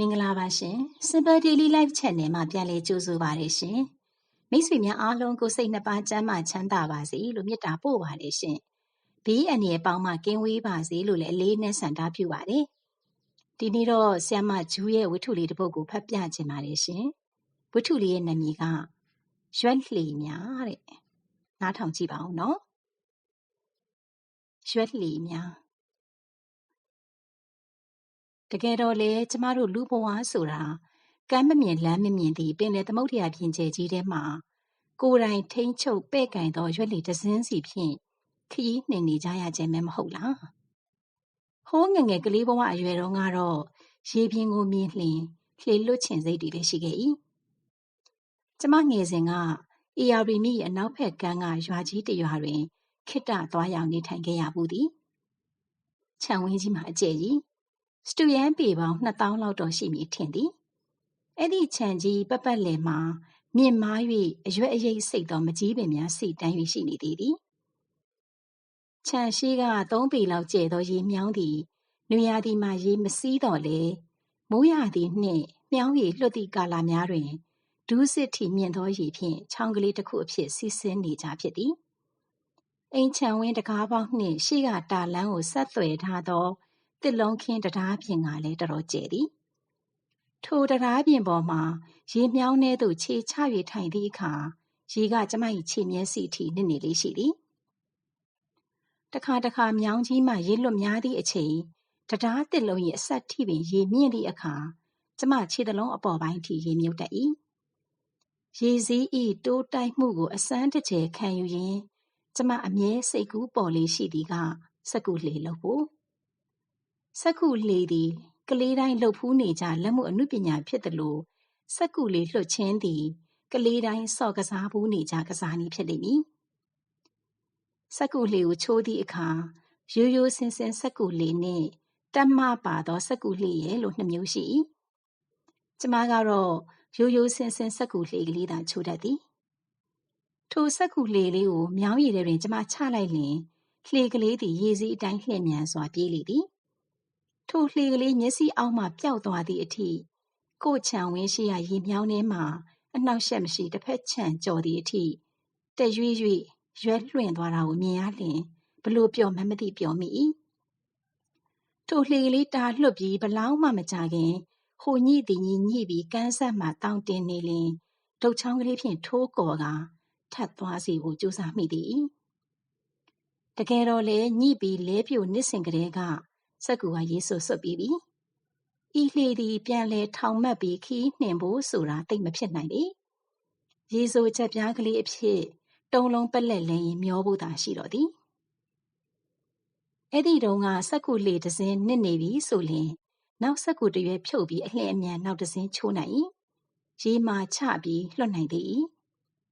မင်္ဂလာပါရှင် Simple Daily Life Channel မှာပြန်လည်ကြိုဆိုပါရရှင်မိတ်ဆွေများအားလုံးကိုစိတ်နှစ်ပါးကျန်းမာချမ်းသာပါစေလို့မေတ္တာပို့ပါတယ်ရှင်ဘေးအန္တရာယ်ပေါင်းမှကင်းဝေးပါစေလို့လည်းအလေးနဲ့ဆန္ဒပြုပါတယ်ဒီနေ့တော့ဆ iam မဂျူးရဲ့ဝတ္ထုလေးတစ်ပုဒ်ကိုဖတ်ပြခြင်းပါတယ်ရှင်ဝတ္ထုလေးရဲ့နာမည်ကရွက်လှေများတဲ့နားထောင်ကြည့်ပါဦးနော်ရွက်လှေများ တကယ်တော့လေကျမတို့လူဘဝဆိုတာကမ်းမမြင်လမ်းမမြင်သည့်ပင်လယ်သမုဒ္ဒရာပြင်ကျယ်ကြီးထဲမှာကိုယ်တိုင်ထိန်းချုပ်ပဲ့ကင်သောရွက်လီတစင်းစီဖြင့်ခရီးနှင်နေကြရခြင်းပဲမဟုတ်လားဟိုးငငယ်ကလေးဘဝအရွယ်တုန်းကတော့ရေပြင်ကိုမြင်လျင်လှေလွတ်ချင်စိတ်တွေပဲရှိခဲ့၏ကျမငယ်စဉ်ကအေယာရီမြစ်အနောက်ဘက်ကမ်းကရွာကြီးတရွာတွင်ခိတ္တသွားရောက်နေထိုင်ခဲ့ရဘူးသည်ခြံဝင်းကြီးမှာအကျယ်ကြီး စတုရန်းပေပေါင်း2000လောက်တော့ရှိမည်ထင်သည်အဲ့ဒီခြံကြီးပပတ်လည်မှာမြင့်မား၍အရွက်အရိပ်စိတ်သောမကြီးပင်များစိတ်တန်း၍ရှိနေသည်သည်ခြံရှိက3ပေလောက်ကျယ်သောရေမြောင်းသည်နွေရာသီမှာရေမစီးတော့လေမိုးရာသီနှင့်မြောင်းရေလွတ်သည့်ကာလများတွင်ဒူးစစ်ထီမြင့်သောရေဖြင့်ချောင်းကလေးတစ်ခုအဖြစ်စီးဆင်းနေကြဖြစ်သည်အိမ်ခြံဝင်းတကားပေါင်းနှင့်ရှေ့ကတာလန်းကိုဆက်သွယ်ထားသော တစ်လုံးခင်းတရားပြင်ကလည်းတော်တော်ကျယ်သည်ထိုတရားပြင်ပေါ်မှာရေမြောင်းထဲသို့ခြေချ၍ထိုင်သည့်အခါရေကကျမ၏ခြေမျက်စိထိနစ်နေလေးရှိသည်တခါတခါမြောင်းကြီးမှရေလွတ်များသည့်အချိန်တရားတစ်လုံး၏အဆက်ထိပင်ရေမြင့်သည့်အခါကျမခြေတလုံးအပေါ်ပိုင်းထိရေမြုပ်တတ်၏ရေစည်းဤတိုးတိုက်မှုကိုအစမ်းတစ်ချေခံယူရင်းကျမအမြဲစိတ်ကူးပေါ်လေးရှိသည်ကစကူလှေလို့ဖို့ စက္ကူလှေသည်ကလေးတိုင်းလုပ်ဖူးနေကြလက်မှုအနုပညာဖြစ်သလိုစက္ကူလေးလွှတ်ခြင်းသည်ကလေးတိုင်းဆော့ကစားဖူးနေကြကစားနည်းဖြစ်လိမ့်မည်။စက္ကူလှေကိုချိုးသည့်အခါရိုးရိုးစင်စင်စက္ကူလှေနှင့်တက်မပါသောစက္ကူလှေရဲ့လို့နှစ်မျိုးရှိ၏။ကျမကတော့ရိုးရိုးစင်စင်စက္ကူလှေကလေးသာချိုးတတ်သည်။ထိုစက္ကူလှေလေးကိုမြောင်းရည်ထဲတွင်ကျမချလိုက်လျင်လှေကလေးသည်ရေစီးအတိုင်းလှည့်မြန်စွာပြေးလေသည်။ ထိုလှေကလေးမျက်စိအောက်မှပျောက်သွားသည့်အထိကိုယ့်ခြံဝင်းရှိရာရေမြောင်းထဲမှာအနှောင့်အယှက်မရှိတစ်ဖက်ခြံကျော်သည့်အထိတက်ရွေ့ရွေ့ရွက်လွှင့်သွားတာကိုမြင်ရလျှင်ဘယ်လိုပျော်မှန်းမသိပျော်မိ၏။ထိုလှေကလေးတာလွှတ်ပြီးဘယ်လောက်မှမကြာခင်ဟိုညိသည်ညိညိပြီးကမ်းစပ်မှာသောင်တင်နေလျှင်ဒုတ်ချောင်းကလေးဖြင့်ထိုးကော်ကာထပ်သွားစေဖို့ကြိုးစားမိသည်။တကယ်တော့လည်းညိပြီးလဲပြိုနစ်စင်ကလေးက စက္ကူကရေးဆိုစွတ်ပြီးပြီ။ဤလှေသည်ပြန်လဲထောင်မှတ်ပြီးခီးနှင်ဖို့ဆိုတာသိမဖြစ်နိုင်လေ။ရေဆိုချက်ပြားကလေးအဖြစ်တုံလုံးပက်လက်လဲရင်မျောဖို့သာရှိတော့သည်။အဲ့ဒီတုန်းကစက္ကူလှေတစ်စင်းနစ်နေပြီဆိုလျင်နောက်စက္ကူတရွဲဖြုတ်ပြီးအလှည့်အမြန်နောက်တစ်စင်းချိုးနိုင်၏။ရေမာချပြီးလွတ်နိုင်သည်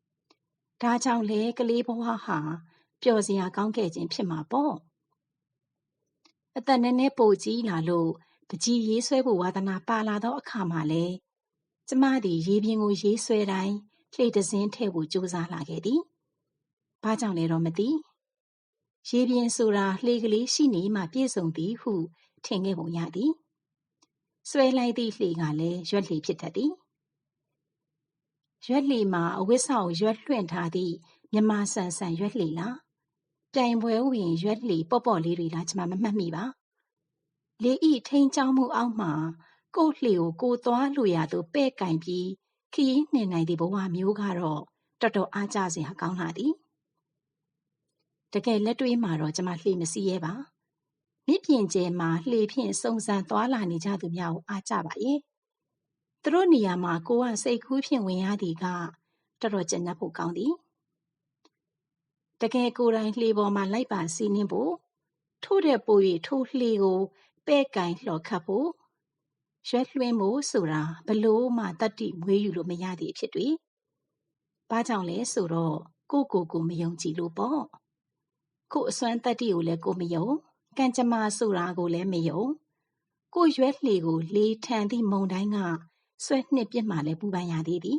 ။ဒါကြောင့်လေကလေးဘဝဟာပျော်စရာကောင်းခဲ့ခြင်းဖြစ်မှာပေါ့။ အသက်နည်းနည်းပိုကြီးလာလို့ပကြီးရေးဆွဲဖို့ဝါသနာပါလာသောအခါမှာလည်းကျမသည်ရေပြင်ကိုရေးဆွဲတိုင်းလှေတစင်းထည့်ဖို့ကြိုးစားလာခဲ့သည်။ဘာကြောင့်လဲတော့မသိ။ရေပြင်ဆိုတာလှေကလေးရှိနေမှပြည့်စုံသည်ဟုထင်ခဲ့ပုံရသည်။ဆွဲလိုက်သည့်လှေကလည်းရွက်လှေဖြစ်တတ်သည်။ရွက်လှေမှာအဝတ်ဆောင်ရွက်လွှင့်ထားသည့်မြမဆန်ဆန်ရွက်လှေလား ပြိုင်ပွဲဝင်ရွက်လှေပေါ့ပေါ့လေးတွေလားကျွန်မမမှတ်မိပါလေဤထိန်ချောင်းမှုအောက်မှာကို့လှေကိုကိုသွားလို့ရသူပဲ့ကင်ပြီးခီးနှင်နိုင်သည့်ဘဝမျိုးကတော့တော်တော်အားကြစရာကောင်းလာသည်တကယ်လက်တွေ့မှာတော့ကျွန်မလှေမစီးရဲပါမြစ်ပြင်ကျဲမှာလှေဖြင့်စုံစမ်းသွားလာနေကြသူများကိုအားကြပါရဲ့သူတို့နေရာမှာကိုကစိတ်ကူးဖြင့်ဝင်ရသည်ကတော်တော်ကျဉ်းဖို့ကောင်းသည် တကယ်ကိုယ်တိုင်လှေပေါ်မှာလိုက်ပါစီးနင်းဖို့ထို့တဲ့ပို၍ထိုလှေကိုပဲ့ကင်လှော်ခတ်ဖို့ရွက်လွှင်းဖို့ဆိုတာဘလို့မှတတ္တိမွေးယူလို့မရသည့်ဖြစ်တွေ။ဘာကြောင့်လဲဆိုတော့ကိုကိုကိုမယုံကြည်လို့ပေါ့။ကိုအစွမ်းတတ္တိကိုလည်းကိုမယုံကံကြမ္မာဆိုတာကိုလည်းမယုံကိုရွက်လှေကိုလေထန်သည့်မုန်တိုင်းကဆွဲနှစ်ပြစ်မှလည်းပူပန်ရသေးသည်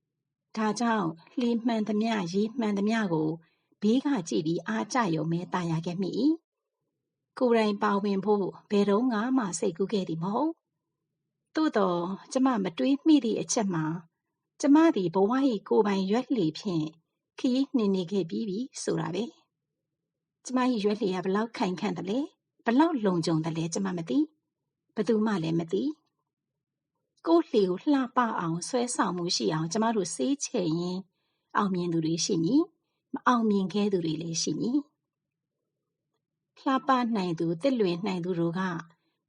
။ဒါကြောင့်လှေမှန်သမျှရေမှန်သမျှကို ဘေးကကြည့်ပြီးအားကျရုံပဲတာယာခဲ့မိ၏ကိုယ်တိုင်ပါဝင်ဖို့ဘယ်တော့မှစိတ်ကူးခဲ့သည်မဟုတ်သိသို့သော်ကျမမတွေးမိသည့်အချက်မှာကျမသည်ဘဝ၏ကိုယ်ပိုင်ရွက်လှေဖြင့်ခရီးနှင်နေခဲ့ပြီးပြီဆိုတာပဲ။ကျမ၏ရွက်လှေကဘလောက်ခိုင်ခန့်သလဲဘလောက်လုံခြုံသလဲကျမမသိဘသူမှလည်းမသိကိုယ်လှေကိုလှပအောင်ဆွဲဆောင်မှုရှိအောင်ကျမတို့စေးချယ်ရင်အောင်မြင်သူတွေရှိမည် မအောင်မြင်ခဲ့သူတွေလည်းရှိမည်လှပနိုင်သူတစ်လွင်နိုင်သူတို့က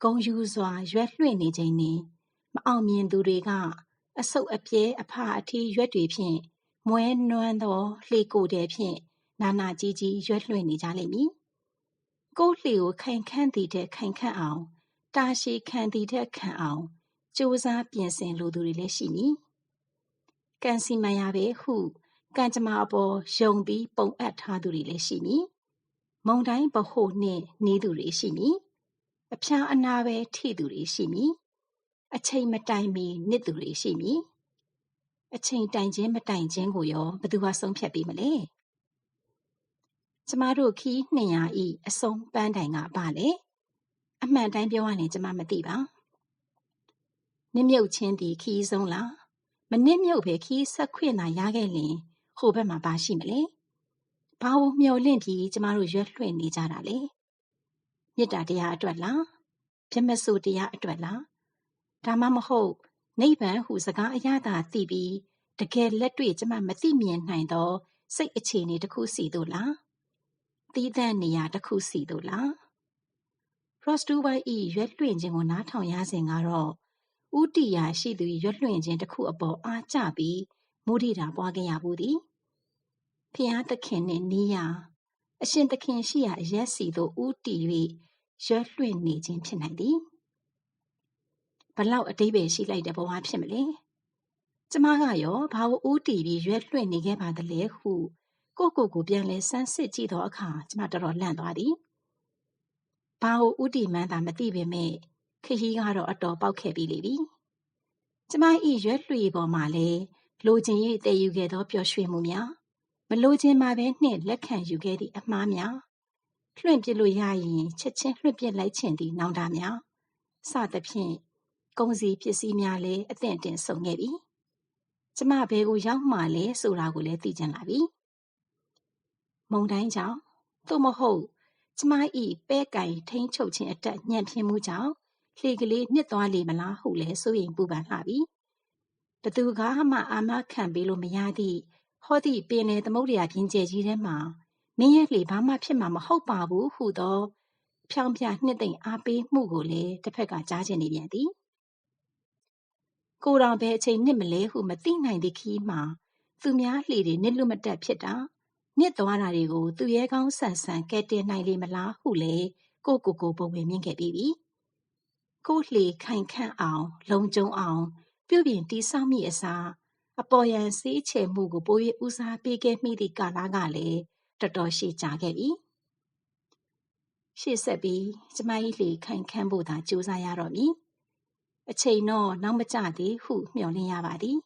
ဂုံယူစွာရွက်လွှင့်နေခြင်းနှင့်မအောင်မြင်သူတွေကအဆုတ်အပြဲအဖအထီးရွက်တွေဖြင့်မွဲနွမ်းသောလှေကိုယ်တဲ့ဖြင့်နာနာကြီးကြီးရွက်လွှင့်နေကြလိမ့်မည်ကိုယ်လှေကိုခိုင်ခန့်သည်တဲ့ခိုင်ခန့်အောင်တာရှည်ခံသည်တဲ့ခံအောင်ကြိုးစားပြင်ဆင်လိုသူတွေလည်းရှိမည်ကံစီမံရပဲဟု ကံကြမ္မာအပေါ်ယုံပြီးပုံအပ်ထားသူတွေလည်းရှိမည်မုံတိုင်းဗဟိုနှင့်နေသူတွေရှိမည်အဖျားအနာပဲထိသူတွေရှိမည်အချိန်မတိုင်မီနစ်သူတွေရှိမည်အချိန်တိုင်ခြင်းမတိုင်ခြင်းကိုရောဘသူကဆုံးဖြတ်ပေးမလဲကျမတို့ခီး200ဤအစုံပန်းတိုင်ကပါလေအမှန်တိုင်းပြောရရင်ကျမမသိပါနစ်မြုပ်ချင်းဒီခီးဆုံးလားမနစ်မြုပ်ပဲခီးဆက်ခွင့်သာရခဲ့လင် ဟိုဘက်မှာပါရှိမလဲဘာလို့မျောလင့်ပြီးကျမတို့ရွက်လွှင့်နေကြတာလဲမေတ္တာတရားအတွက်လားပြမဆိုတရားအတွက်လားဒါမှမဟုတ်နိဗ္ဗာန်ဟုစကားအရသာသိပြီးတကယ်လက်တွေ့ကျမမသိမြင်နိုင်သော စိတ်အခြေအနေတစ်ခုစီတို့လားသီးသန့်နေရာတစ်ခုစီတို့လားရော့စတူဝိုင်ဤရွက်လွှင့်ခြင်းကိုနားထောင်ရစဉ်ကတော့ဥတီယာရှိသူရွက်လွှင့်ခြင်းတစ်ခုအပေါ်အားကျပြီး မုဒိတာပွားခဲ့ရဘူးသည်ဖျားသခင်နှင့်နီးရာအရှင်သခင်ရှိရာရက်စီသို့ဥတီ၍ရွက်လွှင့်နေခြင်းဖြစ်နိုင်သည်ဘလောက်အတိပယ်ရှိလိုက်တဲ့ဘဝဖြစ်မလဲကျမကရောဘာလို့ဥတီပြီးရွက်လွှင့်နေခဲ့ပါသလဲဟုကိုကိုကိုပြန်လဲဆန်းစစ်ကြည့်သောအခါကျမတော်တော်လန့်သွားသည်ဘာလို့ဥတီမှန်းသာမသိပေမဲ့ခရီးကတော့အတော်ပေါက်ခဲ့ပြီလေပြီကျမဤရွက်လွှေပေါ်မှာလဲ လိုချင်၍တည်ယူခဲ့သောပျော်ရွှင်မှုများမလိုချင်မှာပဲနှင့်လက်ခံယူခဲ့သည့်အမှားများလွှင့်ပစ်လို့ရရင်ချက်ချင်းလွှင့်ပစ်လိုက်ခြင်းသည့်နောင်တများစသဖြင့်ကုန်စည်ပစ္စည်းများလည်းအသင့်တင်ဆုံးခဲ့ပြီကျမဘယ်ကိုရောက်မှလဲဆိုတာကိုလည်းသိကျင်လာပြီမုံတိုင်းကြောင့်သို့မဟုတ်ကျမဤပဲကင်ထိန်ချုပ်ခြင်းအတက်ညံ့ဖျင်းမှုကြောင့်လှေကလေးနှစ်သွားလေမလားဟုလည်းစိုးရိမ်ပူပန်လှပြီ ဘသူကမှအာမခံပေးလို့မရသည့်ဟောသည့်ပင်လေသမုဒ္ဒရာပြင်ကျဲကြီးထဲမှာမင်းရဲ့လှေဘာမှဖြစ်မှာမဟုတ်ပါဘူးဟုသော ဖြောင်းပြနှစ်သိမ့်အားပေးမှုကိုလည်းတစ်ဖက်ကကြားချင်နေပြန်သည်ကိုတော်ဘယ်အချိန်နှစ်မလဲဟုမသိနိုင်သည့်ခီးမှာသူများလှေတွေနစ်လွတ်မတက်ဖြစ်တာနစ်သွားတာတွေကိုသူရဲကောင်းဆန်ဆန်ကဲတင်နိုင်လေမလားဟုလေကိုကိုကိုပုံဝင်မြင်ခဲ့ပြီးပြီကိုလှေခိုင်ခန့်အောင် လုံကျုံအောင် ပြုပြင်တိဆောက်မိအစားအပေါ်ယံစေးချေမှုကိုပို၍ဦးစားပေးခဲ့မိသည့်ကာလကလည်းတော်တော်ရှည်ကြာခဲ့ပြီရှေ့ဆက်ပြီးကျမ၏လှေခိုင်ခန့်ဖို့သာကြိုးစားရတော့မည်အချိန်တော့နောက်မကျသည်ဟုမျှော်လင့်ရပါသည်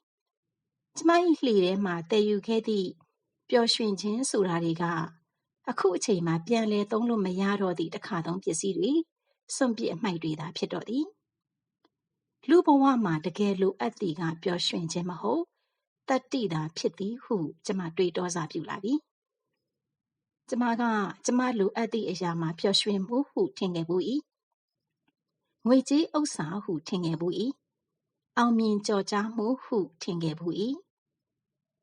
ကျမ၏လှေထဲမှတည်ယူခဲ့သည့်ပျော်ရွှင်ခြင်းဆိုတာတွေကအခုအချိန်မှာပြန်လဲသုံးလို့မရတော့သည့်တခါသုံးပစ္စည်းတွေစွန့်ပစ်အမှိုက်တွေသာဖြစ်တော့သည် လူဘဝမှာတကယ်လိုအပ်သည်ကပျော်ရွှင်ခြင်းမဟုတ်တတ္တိသာဖြစ်သည်ဟု ကျမတွေးတောစာပြုလာပြီကျမကကျမလိုအပ်သည့်အရာမှာပျော်ရွှင်မှုဟုထင်ခဲ့ဘူး၏ငွေကြေးဥစ္စာဟုထင်ခဲ့ဘူး၏အောင်မြင်ကြော်ကြားမှုဟုထင်ခဲ့ဘူး၏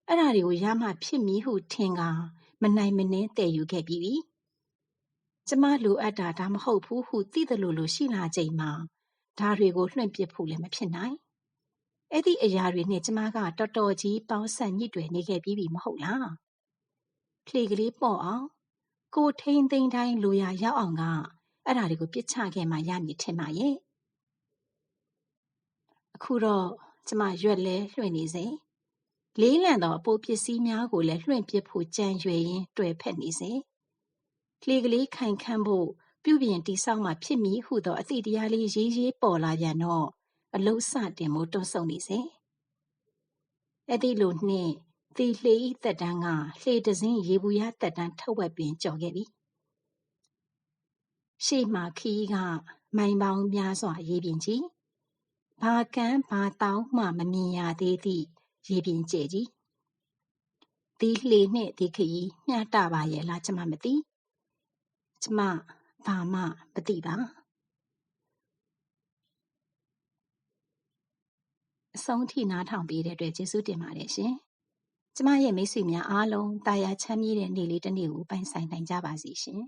အဲ့ဒါတွေကိုရမှဖြစ်မည်ဟုထင်ကမနိုင်မနှင်းတည်ယူခဲ့ပြီးပြီကျမလိုအပ်တာဒါမဟုတ်ဘူးဟုသိတယ်လို့လို့ရှိလာချိန်မှာ ဒါတွေကိုလွှင့်ပစ်ဖို့လည်းမဖြစ်နိုင်အဲ့ဒီအရာတွေနဲ့ကျမကတော်တော်ကြီးပေါင်းဆက်ညှိတွယ်နေခဲ့ပြီးပြီမဟုတ်လားလှေကလေးပေါ့အောင်ကိုထိန်သိမ်းတိုင်းလိုရာရောက်အောင်ကအဲ့ဒါတွေကိုပြစ်ချခဲ့မှရမည်ထင်ပါရဲ့အခုတော့ကျမရွက်လဲလွှင့်နေစေလေးလံသောအပိုးပစ္စည်းများကိုလည်းလွှင့်ပစ်ဖို့ကြံရွယ်ရင်းတွေ့ဖက်နေစေလှေကလေးခိုင်ခန့်ဖို့ ပြုပြင်တိဆောက်မှဖြစ်မည်ဟုသောအသည့်တရားလေးရေးရေးပေါ်လာပြန်တော့အလုံးစတင်မှုတွန်းဆုံနေစေအဲ့ဒီလိုနှင့်ဒီလှေဤသက်တမ်းကလှေတစင်းရေဘူးရသက်တမ်းထက်ဝက်ပင်ကြော်ခဲ့ပြီရှေ့မှာခီးကမိုင်ပေါင်းများစွာရေးပြင်ကြီးဘဘာကမ်းဘာတောင်းမှမမြင်ရသေးသည့်ရေပြင်ကျယ်ကြီးဒီလှေနှင့်ဒီခရီးမျှတပါရဲ့လားကျမမသိကျမ ဘာမှမသိပါအဆုံးထိနားထောင်ပေးတဲ့အတွက်ကျေးဇူးတင်ပါတယ်ရှင်ကျမရဲ့မိတ်ဆွေများအားလုံးတာယာချမ်းမြေ့တဲ့နေ့လေးတစ်နေ့ကိုပိုင်ဆိုင်နိုင်ကြပါစေရှင်